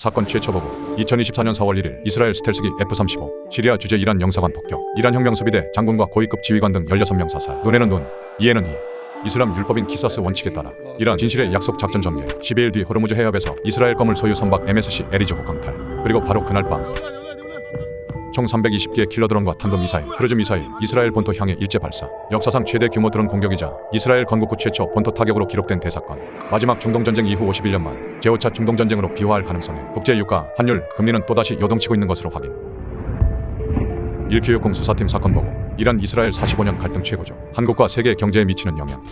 사건 최초 보고 2024년 4월 1일 이스라엘 스텔스기 F-35 시리아 주재 이란 영사관 폭격 이란 혁명수비대 장군과 고위급 지휘관 등 16명 사살. 논에는 논 이에는 이. 이슬람 율법인 키사스 원칙에 따라 이란 진실의 약속 작전 전개 12일 뒤 호르무즈 해협에서 이스라엘 건물 소유 선박 MSC 에리즈호 강탈. 그리고 바로 그날 밤 총 320개의 킬러드론과 탄도미사일, 크루즈 미사일, 이스라엘 본토 향해 일제 발사. 역사상 최대 규모 드론 공격이자 이스라엘 건국 후 최초 본토 타격으로 기록된 대사건. 마지막 중동 전쟁 이후 51년 만 제5차 중동 전쟁으로 비화할 가능성에 국제 유가, 환율, 금리는 또다시 요동치고 있는 것으로 확인. 1Q60 수사팀 사건 보고 이란 이스라엘 45년 갈등 최고조. 한국과 세계 경제에 미치는 영향.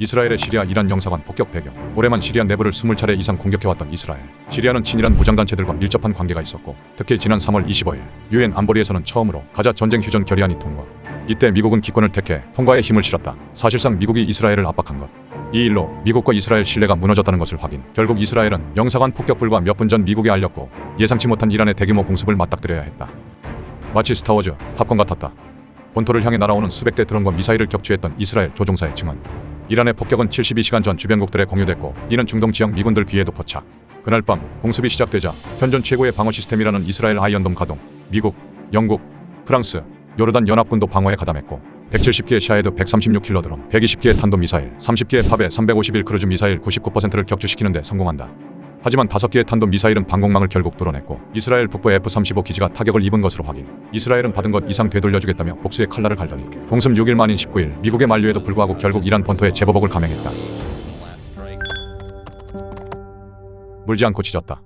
이스라엘의 시리아 이란 영사관 폭격 배경. 올해만 시리아 내부를 20차례 이상 공격해왔던 이스라엘. 시리아는 친이란 무장단체들과 밀접한 관계가 있었고 특히 지난 3월 25일 유엔 안보리에서는 처음으로 가자 전쟁 휴전 결의안이 통과. 이때 미국은 기권을 택해 통과에 힘을 실었다. 사실상 미국이 이스라엘을 압박한 것. 이 일로 미국과 이스라엘 신뢰가 무너졌다는 것을 확인. 결국 이스라엘은 영사관 폭격 불과 몇 분 전 미국에 알렸고 예상치 못한 이란의 대규모 공습을 맞닥뜨려야 했다. 마치 스타워즈 탑건 같았다. 본토를 향해 날아오는 수백 대 드론과 미사일을 격추했던 이스라엘 조종사의 증언 이란의 폭격은 72시간 전 주변국들에 공유됐고 이는 중동 지역 미군들 귀에도 포착. 그날 밤 공습이 시작되자 현존 최고의 방어 시스템이라는 이스라엘 아이언돔 가동. 미국, 영국, 프랑스, 요르단 연합군도 방어에 가담했고 170개의 샤헤드 136킬러 드론, 120개의 탄도 미사일, 30개의 팝에 351 크루즈 미사일 99%를 격추시키는 데 성공한다. 하지만 다섯 개의 탄도 미사일은 방공망을 결국 뚫어냈고 이스라엘 북부 F-35 기지가 타격을 입은 것으로 확인. 이스라엘은 받은 것 이상 되돌려주겠다며 복수의 칼날을 갈더니 공습 6일 만인 19일 미국의 만류에도 불구하고 결국 이란 본토에 제보복을 감행했다. 물지 않고 짖었다.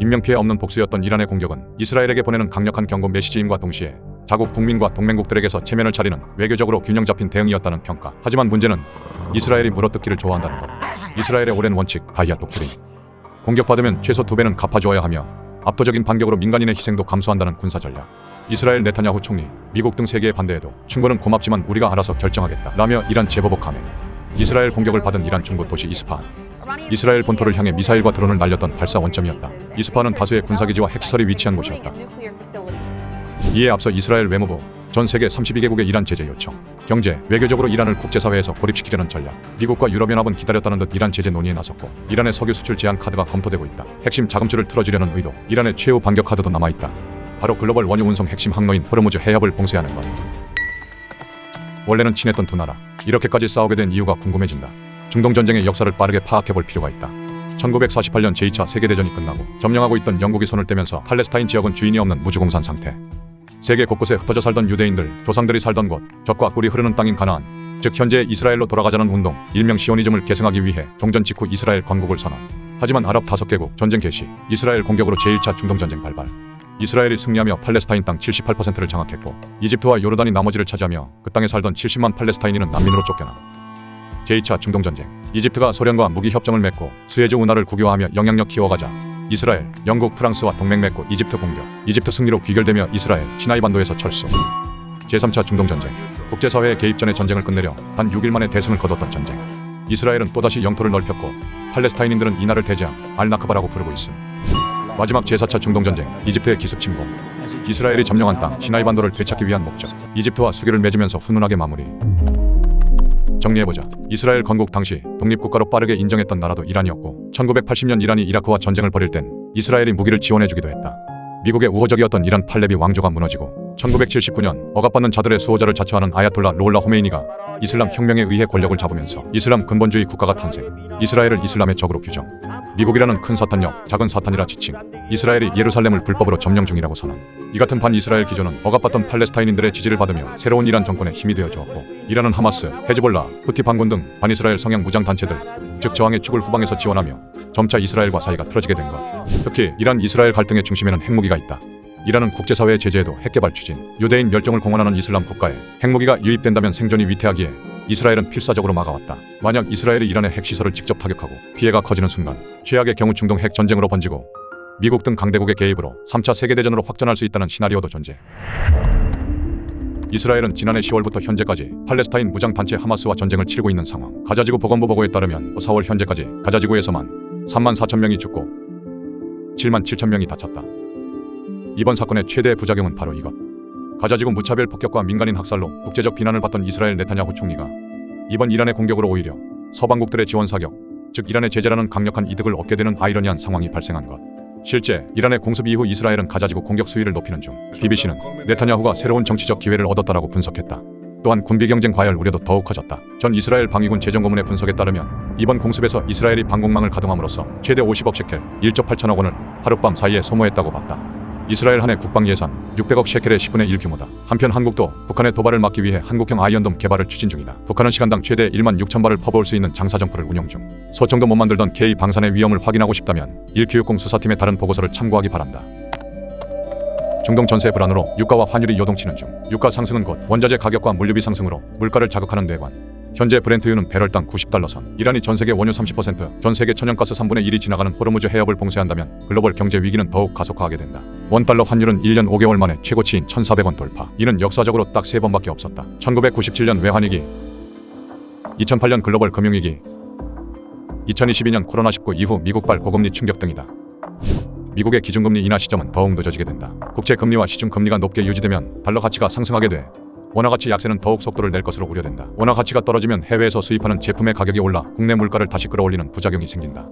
인명피해 없는 복수였던 이란의 공격은 이스라엘에게 보내는 강력한 경고 메시지임과 동시에 자국 국민과 동맹국들에게서 체면을 차리는 외교적으로 균형 잡힌 대응이었다는 평가. 하지만 문제는 이스라엘이 물어뜯기를 좋아한다는 것. 이스라엘의 오랜 원칙 다이아 독트린. 공격받으면 최소 두 배는 갚아줘야 하며 압도적인 반격으로 민간인의 희생도 감수한다는 군사 전략. 이스라엘 네타냐후 총리, 미국 등 세계의 반대에도 충고는 고맙지만 우리가 알아서 결정하겠다. 라며 이란 제보복 감행. 이스라엘 공격을 받은 이란 중부 도시 이스파한. 이스라엘 본토를 향해 미사일과 드론을 날렸던 발사 원점이었다. 이스파한은 다수의 군사기지와 핵시설이 위치한 곳이었다. 이에 앞서 이스라엘 외무부 전 세계 32개국의 이란 제재 요청, 경제, 외교적으로 이란을 국제사회에서 고립시키려는 전략, 미국과 유럽연합은 기다렸다는 듯 이란 제재 논의에 나섰고 이란의 석유 수출 제한 카드가 검토되고 있다. 핵심 자금줄을 틀어주려는 의도, 이란의 최후 반격 카드도 남아있다. 바로 글로벌 원유 운송 핵심 항로인 호르무즈 해협을 봉쇄하는 것. 원래는 친했던 두 나라, 이렇게까지 싸우게 된 이유가 궁금해진다. 중동 전쟁의 역사를 빠르게 파악해 볼 필요가 있다. 1948년 제2차 세계대전이 끝나고 점령하고 있던 영국이 손을 떼면서 팔레스타인 지역은 주인이 없는 무주공산 상태. 세계 곳곳에 흩어져 살던 유대인들, 조상들이 살던 곳, 적과 꿀이 흐르는 땅인 가나안, 즉 현재 이스라엘로 돌아가자는 운동, 일명 시오니즘을 계승하기 위해 종전 직후 이스라엘 건국을 선언. 하지만 아랍 다섯 개국 전쟁 개시, 이스라엘 공격으로 제1차 중동 전쟁 발발. 이스라엘이 승리하며 팔레스타인 땅 78%를 장악했고 이집트와 요르단이 나머지를 차지하며 그 땅에 살던 70만 팔레스타인인은 난민으로 쫓겨남. 제2차 중동 전쟁. 이집트가 소련과 무기 협정을 맺고 수에즈 운하를 국유화하며 영향력 키워가자 이스라엘, 영국, 프랑스와 동맹 맺고 이집트 공격. 이집트 승리로 귀결되며 이스라엘, 시나이 반도에서 철수. 제3차 중동 전쟁. 국제사회의 개입 전에 전쟁을 끝내려 단 6일 만에 대승을 거뒀던 전쟁. 이스라엘은 또다시 영토를 넓혔고 팔레스타인인들은 이날을 대제함 알나크바라고 부르고 있음. 마지막 제4차 중동 전쟁. 이집트의 기습 침공. 이스라엘이 점령한 땅 시나이 반도를 되찾기 위한 목적. 이집트와 수교를 맺으면서 훈훈하게 마무리. 정리해보자. 이스라엘 건국 당시 독립국가로 빠르게 인정했던 나라도 이란이었고 1980년 이란이 이라크와 전쟁을 벌일 땐 이스라엘이 무기를 지원해주기도 했다. 미국의 우호적이었던 이란 팔레비 왕조가 무너지고 1979년 억압받는 자들의 수호자를 자처하는 아야톨라 로울라 호메이니가 이슬람 혁명에 의해 권력을 잡으면서 이슬람 근본주의 국가가 탄생. 이스라엘을 이슬람의 적으로 규정. 미국이라는 큰 사탄력, 작은 사탄이라 지칭. 이스라엘이 예루살렘을 불법으로 점령 중이라고 선언. 이 같은 반이스라엘 기조는 억압받던 팔레스타인인들의 지지를 받으며 새로운 이란 정권의 힘이 되어 주었고 이란은 하마스, 헤즈볼라, 후티 반군 등 반이스라엘 성향 무장 단체들, 즉 저항의 축을 후방에서 지원하며 점차 이스라엘과 사이가 틀어지게 된 것. 특히 이란 이스라엘 갈등의 중심에는 핵무기가 있다. 이란은 국제사회의 제재에도 핵개발 추진, 유대인 멸종을 공언하는 이슬람 국가에 핵무기가 유입된다면 생존이 위태하기에 이스라엘은 필사적으로 막아왔다. 만약 이스라엘이 이란의 핵시설을 직접 타격하고 피해가 커지는 순간 최악의 경우 중동 핵 전쟁으로 번지고 미국 등 강대국의 개입으로 3차 세계대전으로 확전할 수 있다는 시나리오도 존재. 이스라엘은 지난해 10월부터 현재까지 팔레스타인 무장단체 하마스와 전쟁을 치르고 있는 상황. 가자지구 보건부 보고에 따르면 4월 현재까지 가자지구에서만 3만 4천 명이 죽고 7만 7천 명이 다쳤다. 이번 사건의 최대 부작용은 바로 이것. 가자지구 무차별 폭격과 민간인 학살로 국제적 비난을 받던 이스라엘 네타냐후 총리가 이번 이란의 공격으로 오히려 서방국들의 지원 사격, 즉 이란의 제재라는 강력한 이득을 얻게 되는 아이러니한 상황이 발생한 것. 실제 이란의 공습 이후 이스라엘은 가자지구 공격 수위를 높이는 중. BBC는 네타냐후가 새로운 정치적 기회를 얻었다라고 분석했다. 또한 군비 경쟁 과열 우려도 더욱 커졌다. 전 이스라엘 방위군 재정고문의 분석에 따르면 이번 공습에서 이스라엘이 방공망을 가동함으로써 최대 50억 셰켈 1조 8천억 원을 하룻밤 사이에 소모했다고 봤다. 이스라엘 한해 국방 예산 600억 셰켈의 10분의 1 규모다. 한편 한국도 북한의 도발을 막기 위해 한국형 아이언돔 개발을 추진 중이다. 북한은 시간당 최대 1만 6천 발을 퍼부을 수 있는 장사정포를 운영 중. 소총도 못 만들던 K 방산의 위험을 확인하고 싶다면 1교육공 수사팀의 다른 보고서를 참고하기 바란다. 중동 전세 불안으로 유가와 환율이 요동치는 중. 유가 상승은 곧 원자재 가격과 물류비 상승으로 물가를 자극하는 뇌관. 현재 브렌트유는 배럴당 90달러 선. 이란이 전 세계 원유 30%, 전 세계 천연가스 3분의 1이 지나가는 호르무즈 해협을 봉쇄한다면 글로벌 경제 위기는 더욱 가속화하게 된다. 원달러 환율은 1년 5개월 만에 최고치인 1,400원 돌파. 이는 역사적으로 딱세 번밖에 없었다. 1997년 외환위기, 2008년 글로벌 금융위기, 2022년 코로나19 이후 미국발 고금리 충격 등이다. 미국의 기준금리 인하 시점은 더욱 늦어지게 된다. 국채 금리와 시중 금리가 높게 유지되면 달러 가치가 상승하게 돼 원화 가치 약세는 더욱 속도를 낼 것으로 우려된다. 원화 가치가 떨어지면 해외에서 수입하는 제품의 가격이 올라 국내 물가를 다시 끌어올리는 부작용이 생긴다.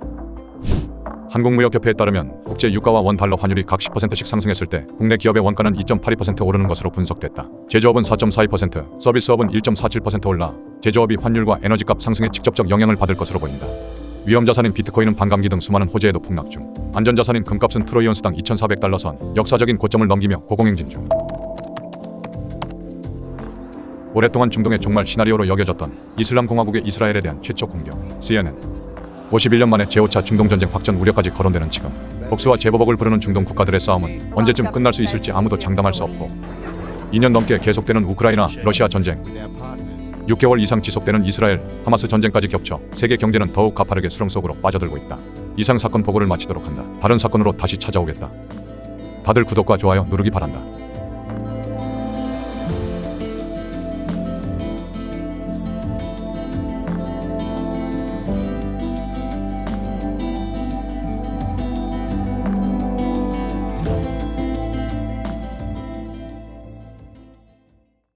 한국무역협회에 따르면 국제 유가와 원 달러 환율이 각 10%씩 상승했을 때 국내 기업의 원가는 2.82% 오르는 것으로 분석됐다. 제조업은 4.42%, 서비스업은 1.47% 올라 제조업이 환율과 에너지값 상승에 직접적 영향을 받을 것으로 보인다. 위험 자산인 비트코인은 반감기 등 수많은 호재에도 폭락 중. 안전 자산인 금값은 트로이 온스당 2,400달러 선 역사적인 고점을 넘기며 고공행진 중. 오랫동안 중동의 종말 시나리오로 여겨졌던 이슬람 공화국의 이스라엘에 대한 최초 공격. CNN 51년 만에 제5차 중동 전쟁 확전 우려까지 거론되는 지금 복수와 제보복을 부르는 중동 국가들의 싸움은 언제쯤 끝날 수 있을지 아무도 장담할 수 없고 2년 넘게 계속되는 우크라이나 러시아 전쟁 6개월 이상 지속되는 이스라엘 하마스 전쟁까지 겹쳐 세계 경제는 더욱 가파르게 수렁 속으로 빠져들고 있다. 이상 사건 보고를 마치도록 한다. 다른 사건으로 다시 찾아오겠다. 다들 구독과 좋아요 누르기 바란다.